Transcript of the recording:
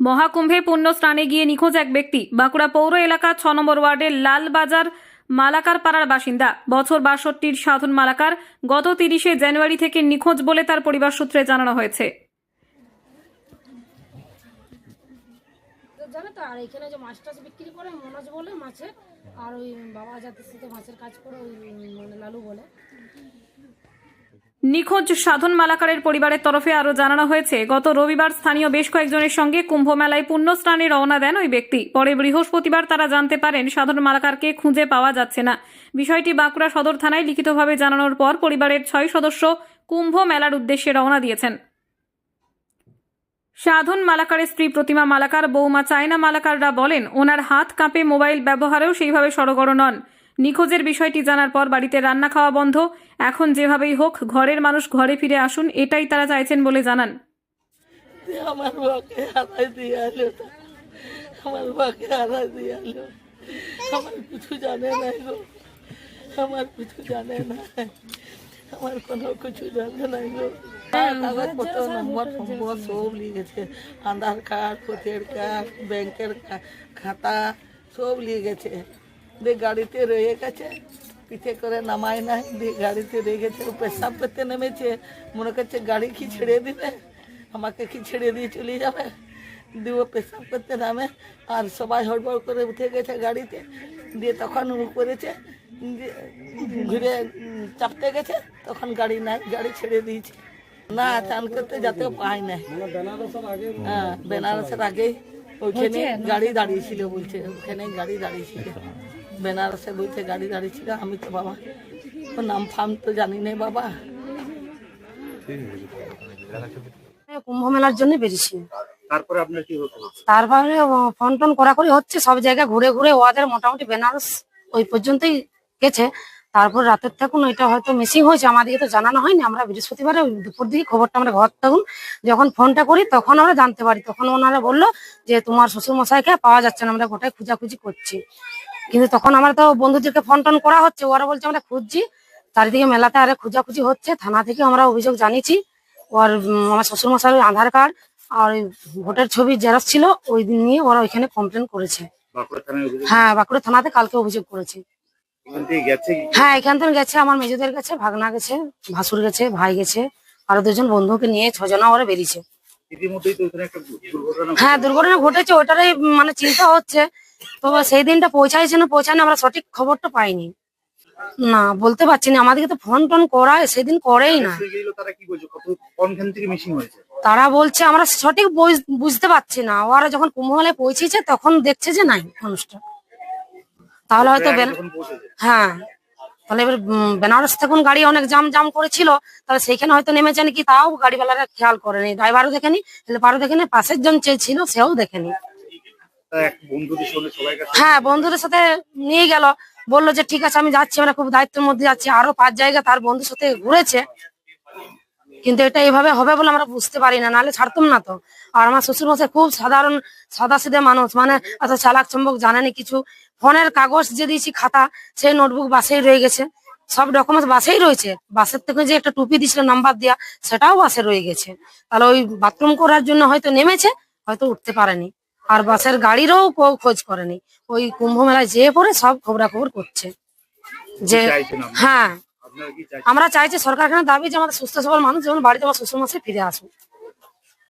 মহাকুম্ভে পুণ্য স্নানে গিয়ে নিখোঁজ এক ব্যক্তি। বাঁকুড়া পৌর এলাকা ছ নম্বর ওয়ার্ডের লালবাজার মালাকার পাড়ার বাসিন্দা। বছর বাষট্টির সাধন মালাকার গত তিরিশে জানুয়ারি থেকে নিখোঁজ বলে তার পরিবার সূত্রে জানানো হয়েছে। আর ওই বাবা জাতির সাথে মাছের কাজ করে, ওই মানে লালু বলে। নিখোঁজ সাধন মালাকারের পরিবারের তরফে আরও জানানো হয়েছে, গত রবিবার স্থানীয় বেশ কয়েকজনের সঙ্গে কুম্ভ মেলায় পুণ্য স্নানে রওনা দেন ওই ব্যক্তি। পরে বৃহস্পতিবার তারা জানতে পারেন, সাধন মালাকারকে খুঁজে পাওয়া যাচ্ছে না। বিষয়টি বাঁকুড়া সদর থানায় লিখিতভাবে জানানোর পর পরিবারের ছয় সদস্য কুম্ভ মেলার উদ্দেশ্যে রওনা দিয়েছেন। সাধন মালাকারের স্ত্রী প্রতিমা মালাকার, বৌমা চায়না মালাকাররা বলেন, ওনার হাত কাঁপে, মোবাইল ব্যবহারেও সেইভাবে সড়গড় নন। নিখোঁজের বিষয়টি জানার পর বাড়িতে রান্না খাওয়া বন্ধ। এখন যেভাবেই হোক ঘরের মানুষ ঘরে ফিরে আসুন এটাই তারা চাইছেন বলে জানান। আমার বাকে হারাই দিয়ে আলো আমার বাকে হারাই দিয়ে আলো আমার কিছু জানে না গো। আমার কিছু জানে না আমার কোনো কিছু জানে না গো। কাগজপত্র নম্বর ফম্বর সব লিখেছে। আধার কার্ড ভোটের কার্ড ব্যাংকের খাতা সব লিয়ে গেছে দিয়ে গাড়িতে রয়ে গেছে। পিঠে করে নামায় নাই দিয়ে গাড়িতে রয়ে গেছে। ও পেশাব করতে নেমেছে। মনে করছে গাড়ি কি ছেড়ে দিবে? আমাকে কি ছেড়ে দিয়ে চলে যাবে? দিয়ে ও পেশাব করতে নামে। আর সবাই হড়বড় করে উঠে গেছে গাড়িতে। দিয়ে তখন করেছে ঘুরে চাপতে গেছে। তখন গাড়ি নাই গাড়ি ছেড়ে দিয়েছে। না চান করতে যাতে পাই নাই। হ্যাঁ বেনারসের আগেই ওইখানে গাড়ি দাঁড়িয়েছিল বলছে ওখানে গাড়ি দাঁড়িয়েছিল। বেনারসে বইতে গাড়ি দাঁড়িয়েছিল আমি তো বাবা ওর নাম ফাম তো জানি না বাবা। কুম্ভ মেলার জন্য বেরিয়েছি। তারপরে আপনার কি হতো তারপরে ফোন টোন করা করি হচ্ছে সব জায়গায় ঘুরে ঘুরে ওদের মোটামুটি বেনারস ওই পর্যন্তই গেছে। তারপর রাতের থাকুন ওইটা হয়তো মিসিং হয়েছে আমাদেরকে তো জানানো হয়নি। আমরা বৃহস্পতিবারে ওই দুপুর দিকে খবরটা আমরা ঘর থাকুন। যখন ফোনটা করি তখন আমরা জানতে পারি। তখন ওনারা বলল যে তোমার শ্বশুর মশাইকে পাওয়া যাচ্ছে না আমরা গোটাই খোঁজাখুঁজি করছি। কিন্তু তখন আমরা তো বন্ধুদেরকে ফোন টোন করা হচ্ছে ওরা বলছে আমরা খুঁজছি চারিদিকে মেলাতে আরে খোঁজাখুঁজি হচ্ছে থানা থেকে আমরা অভিযোগ জানিয়েছি ওর আমার শ্বশুর মশাইয়ের আধার কার্ড আর ওই ভোটের ছবি জেরক্স ছিল ওই দিন নিয়ে ওরা ওইখানে কমপ্লেন করেছে। হ্যাঁ বাঁকুড়া থানাতে কালকে অভিযোগ করেছে? হ্যাঁ এখান থেকে গেছে আমার মেজোদের গেছে ভাগনা গেছে ভাসুর গেছে ভাই গেছে আরও দুজন বন্ধুকে নিয়ে ছজনা ওরা বেরিয়েছে। হ্যাঁ দুর্ঘটনা ঘটেছে ওটারই মানে চিন্তা হচ্ছে। তো সেই দিনটা পৌঁছাইছে না পৌঁছায়নি আমরা সঠিক খবরটা পাইনি। না বলতে পারছি না। আমাদেরকে তো ফোন টোন করায় সেদিন করেই না। তারা বলছে? আমরা সঠিক বুঝ- বুঝতে পারছি না। ওরা যখন কুম্ভমেলায় পৌঁছেছে তখন দেখছে যে নাই মানুষটা। তাহলে হয়তো হ্যাঁ। তাহলে এবার বেনারস থাকুন গাড়ি অনেক জাম জাম করেছিল তাহলে সেইখানে হয়তো নেমেছেন কি তাও গাড়িওয়ালারা খেয়াল করেনি। ড্রাইভারও দেখেনি হেল্পারও দেখেনি পাশের জন চেয়েছিল ছিল সেও দেখেনি। হ্যাঁ বন্ধুদের সাথে নিয়ে গেল বলল যে ঠিক আছে আমি যাচ্ছি আমরা খুব দায়িত্বের মধ্যে যাচ্ছি আরও পাঁচ জায়গা তার বন্ধুর সাথে ঘুরেছে। কিন্তু এটা এইভাবে হবে বলে আমরা বুঝতে পারি না নাহলে ছাড়তাম না তো। আর আমার শ্বশুর মশাই খুব সাধারণ সাদা সিধে মানুষ মানে এত চালাক চম্বক জানেনি কিছু। ফোনের কাগজ যে দিয়েছি খাতা সেই নোটবুক বাসেই রয়ে গেছে। সব ডকুমেন্টস বাসেই রয়েছে। বাসের থেকে যে একটা টুপি দিছিল নাম্বার দেওয়া সেটাও বাসে রয়ে গেছে। তাহলে ওই বাথরুম করার জন্য হয়তো নেমেছে হয়তো উঠতে পারেনি। আর বাসের গাড়িরও কেউ খোঁজ করেনি। ওই কুম্ভ মেলায় যেয়ে পরে সব খবরাখবর করছে। যে হ্যাঁ। আমরা চাইছি সরকার এখানে দাবি যে আমাদের সুস্থ সবল মানুষ যেমন বাড়িতে আমার শ্বশুর মাসে ফিরে আসুক।